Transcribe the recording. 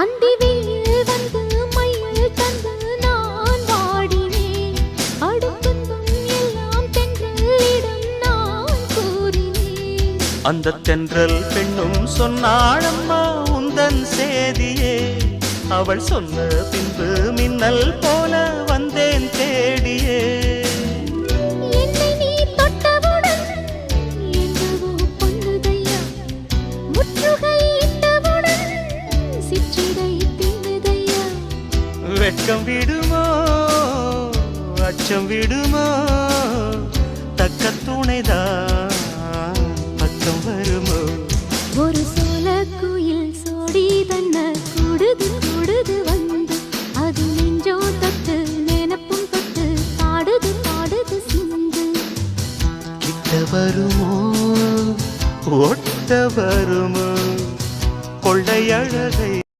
அந்தி வெயில் வந்து மயில் தந்து நான் வாடினேன். அடுத்துன்பம் எல்லாம் தென்றலிடம் நான் கூறினேன். அந்த தென்றல் பெண்ணும் சொன்னாளம்மா உந்தன் சேதியே. அவள் சொன்ன பின்பு மின்னல் போல வெட்கம் விடுமோ? அச்சம் விடுமோ? தக்க துணைதான் பக்கம் வருமோ? ஒரு சோல குயில் சோடி தன்ன கூடுது கூடுது வந்து. அது நெஞ்சோ தொட்டு நினப்பும் தொட்டு பாடுது பாடுது சிந்து. கிட்ட வருமோ? ஒட்ட வருமோ? கொள்ளையழகை